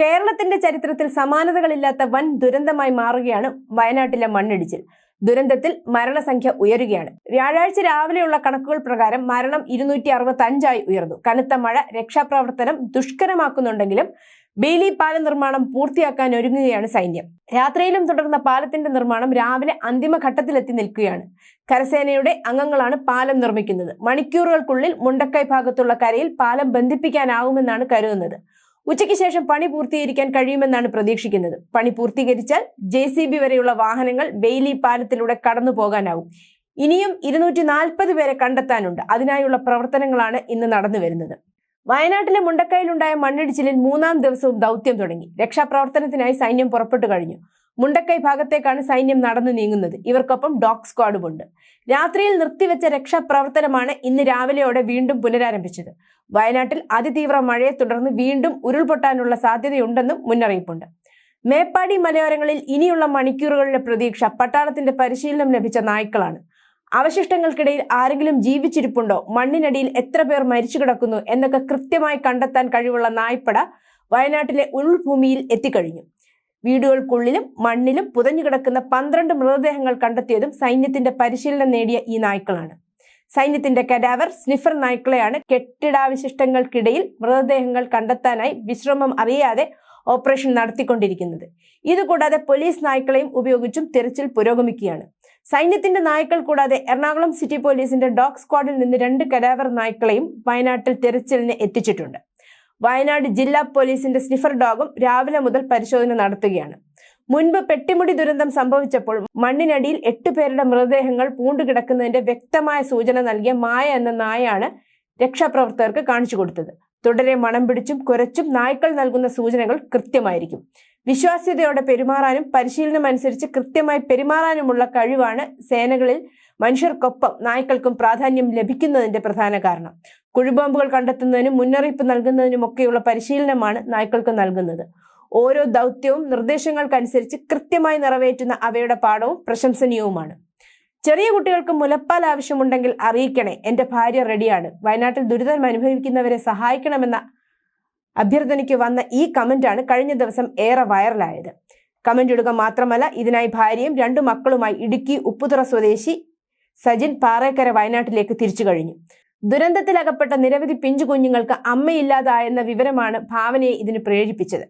കേരളത്തിന്റെ ചരിത്രത്തിൽ സമാനതകളില്ലാത്ത വൻ ദുരന്തമായി മാറുകയാണ് വയനാട്ടിലെ മണ്ണിടിച്ചിൽ. ദുരന്തത്തിൽ മരണസംഖ്യ ഉയരുകയാണ്. വ്യാഴാഴ്ച രാവിലെയുള്ള കണക്കുകൾ പ്രകാരം മരണം ഇരുന്നൂറ്റി അറുപത്തി അഞ്ചായി ഉയർന്നു. കനത്ത മഴ രക്ഷാപ്രവർത്തനം ദുഷ്കരമാക്കുന്നുണ്ടെങ്കിലും ബെയിലി പാലം നിർമ്മാണം പൂർത്തിയാക്കാൻ ഒരുങ്ങുകയാണ് സൈന്യം. രാത്രിയിലും തുടർന്ന പാലത്തിന്റെ നിർമ്മാണം രാവിലെ അന്തിമഘട്ടത്തിലെത്തി നിൽക്കുകയാണ്. കരസേനയുടെ അംഗങ്ങളാണ് പാലം നിർമ്മിക്കുന്നത്. മണിക്കൂറുകൾക്കുള്ളിൽ മുണ്ടക്കൈ ഭാഗത്തുള്ള കരയിൽ പാലം ബന്ധിപ്പിക്കാനാവുമെന്നാണ് കരുതുന്നത്. ഉച്ചയ്ക്ക് ശേഷം പണി പൂർത്തീകരിക്കാൻ കഴിയുമെന്നാണ് പ്രതീക്ഷിക്കുന്നത്. പണി പൂർത്തീകരിച്ചാൽ ജെ വരെയുള്ള വാഹനങ്ങൾ ബെയിലി പാലത്തിലൂടെ കടന്നു പോകാനാവും. ഇനിയും ഇരുന്നൂറ്റി നാൽപ്പത് പേരെ കണ്ടെത്താനുണ്ട്. അതിനായുള്ള പ്രവർത്തനങ്ങളാണ് ഇന്ന് നടന്നു വരുന്നത്. വയനാട്ടിലെ മുണ്ടക്കയിലുണ്ടായ മണ്ണിടിച്ചിലിൽ മൂന്നാം ദിവസവും ദൗത്യം തുടങ്ങി. രക്ഷാപ്രവർത്തനത്തിനായി സൈന്യം പുറപ്പെട്ടു കഴിഞ്ഞു. മുണ്ടക്കൈ ഭാഗത്തേക്കാണ് സൈന്യം നടന്നു നീങ്ങുന്നത്. ഇവർക്കൊപ്പം ഡോഗ് സ്ക്വാഡുമുണ്ട്. രാത്രിയിൽ നിർത്തിവെച്ച രക്ഷാപ്രവർത്തനമാണ് ഇന്ന് രാവിലെയോടെ വീണ്ടും പുനരാരംഭിച്ചത്. വയനാട്ടിൽ അതിതീവ്ര മഴയെ തുടർന്ന് വീണ്ടും ഉരുൾപൊട്ടാനുള്ള സാധ്യതയുണ്ടെന്നും മുന്നറിയിപ്പുണ്ട്. മേപ്പാടി മലയോരങ്ങളിൽ ഇനിയുള്ള മണിക്കൂറുകളുടെ പ്രതീക്ഷ പട്ടാളത്തിന്റെ പരിശീലനം ലഭിച്ച നായ്ക്കളാണ്. അവശിഷ്ടങ്ങൾക്കിടയിൽ ആരെങ്കിലും ജീവിച്ചിരിപ്പുണ്ടോ? മണ്ണിനടിയിൽ എത്ര പേർ മരിച്ചു കിടക്കുന്നു? എന്നൊക്കെ കൃത്യമായി കണ്ടെത്താൻ കഴിവുള്ള നായ്പ്പട വയനാട്ടിലെ ഉൾഭൂമിയിൽ എത്തിക്കഴിഞ്ഞു. വീടുകൾക്കുള്ളിലും മണ്ണിലും പുതഞ്ഞു കിടക്കുന്ന പന്ത്രണ്ട് മൃതദേഹങ്ങൾ കണ്ടെത്തിയതും സൈന്യത്തിന്റെ പരിശീലനം നേടിയ ഈ നായ്ക്കളാണ്. സൈന്യത്തിന്റെ കഡാവർ സ്നിഫർ നായ്ക്കളെയാണ് കെട്ടിടാവശിഷ്ടങ്ങൾക്കിടയിൽ മൃതദേഹങ്ങൾ കണ്ടെത്താനായി വിശ്രമം അറിയാതെ ഓപ്പറേഷൻ നടത്തിക്കൊണ്ടിരിക്കുന്നത്. ഇതുകൂടാതെ പോലീസ് നായ്ക്കളെയും ഉപയോഗിച്ചും തിരച്ചിൽ പുരോഗമിക്കുകയാണ്. സൈന്യത്തിന്റെ നായ്ക്കൾ കൂടാതെ എറണാകുളം സിറ്റി പോലീസിന്റെ ഡോഗ് സ്ക്വാഡിൽ നിന്ന് രണ്ട് കരാവർ നായ്ക്കളെയും വയനാട്ടിൽ തിരച്ചിലിന് എത്തിച്ചിട്ടുണ്ട്. വയനാട് ജില്ലാ പോലീസിന്റെ സ്നിഫർ ഡോഗും രാവിലെ മുതൽ പരിശോധന നടത്തുകയാണ്. മുൻപ് പെട്ടിമുടി ദുരന്തം സംഭവിച്ചപ്പോൾ മണ്ണിനടിയിൽ എട്ട് പേരുടെ മൃതദേഹങ്ങൾ പൂണ്ടുകിടക്കുന്നതിന്റെ വ്യക്തമായ സൂചന നൽകിയ മായ എന്ന നായയാണ് രക്ഷാപ്രവർത്തകർക്ക് കാണിച്ചു കൊടുത്തത്. തുടരെ മണം പിടിച്ചും കുരച്ചും നായ്ക്കൾ നൽകുന്ന സൂചനകൾ കൃത്യമായിരിക്കും. വിശ്വാസ്യതയോടെ പെരുമാറാനും പരിശീലനം അനുസരിച്ച് കൃത്യമായി പെരുമാറാനുമുള്ള കഴിവാണ് സേനകളിൽ മനുഷ്യർക്കൊപ്പം നായ്ക്കൾക്കും പ്രാധാന്യം ലഭിക്കുന്നതിന്റെ പ്രധാന കാരണം. കുഴിബോംബുകൾ കണ്ടെത്തുന്നതിനും മുന്നറിയിപ്പ് നൽകുന്നതിനുമൊക്കെയുള്ള പരിശീലനമാണ് നായ്ക്കൾക്ക് നൽകുന്നത്. ഓരോ ദൗത്യവും നിർദ്ദേശങ്ങൾക്കനുസരിച്ച് കൃത്യമായി നിറവേറ്റുന്ന അവയുടെ പാഠവും പ്രശംസനീയവുമാണ്. ചെറിയ കുട്ടികൾക്ക് മുലപ്പാൽ ആവശ്യമുണ്ടെങ്കിൽ അറിയിക്കണേ എന്റെ ഭാര്യ റെഡിയാണ്. വയനാട്ടിൽ ദുരിതം അനുഭവിക്കുന്നവരെ സഹായിക്കണമെന്ന അഭ്യർത്ഥനയ്ക്ക് വന്ന ഈ കമന്റാണ് കഴിഞ്ഞ ദിവസം ഏറെ വൈറലായത്. കമന്റ് ഇടുക മാത്രമല്ല ഇതിനായി ഭാര്യയും രണ്ടു മക്കളുമായി ഇടുക്കി ഉപ്പുതുറ സ്വദേശി സജിൻ പാറേക്കര വയനാട്ടിലേക്ക് തിരിച്ചു കഴിഞ്ഞു. ദുരന്തത്തിലകപ്പെട്ട നിരവധി പിഞ്ചു കുഞ്ഞുങ്ങൾക്ക് അമ്മയില്ലാതായെന്ന വിവരമാണ് ഭാവനയെ ഇതിന് പ്രേരിപ്പിച്ചത്.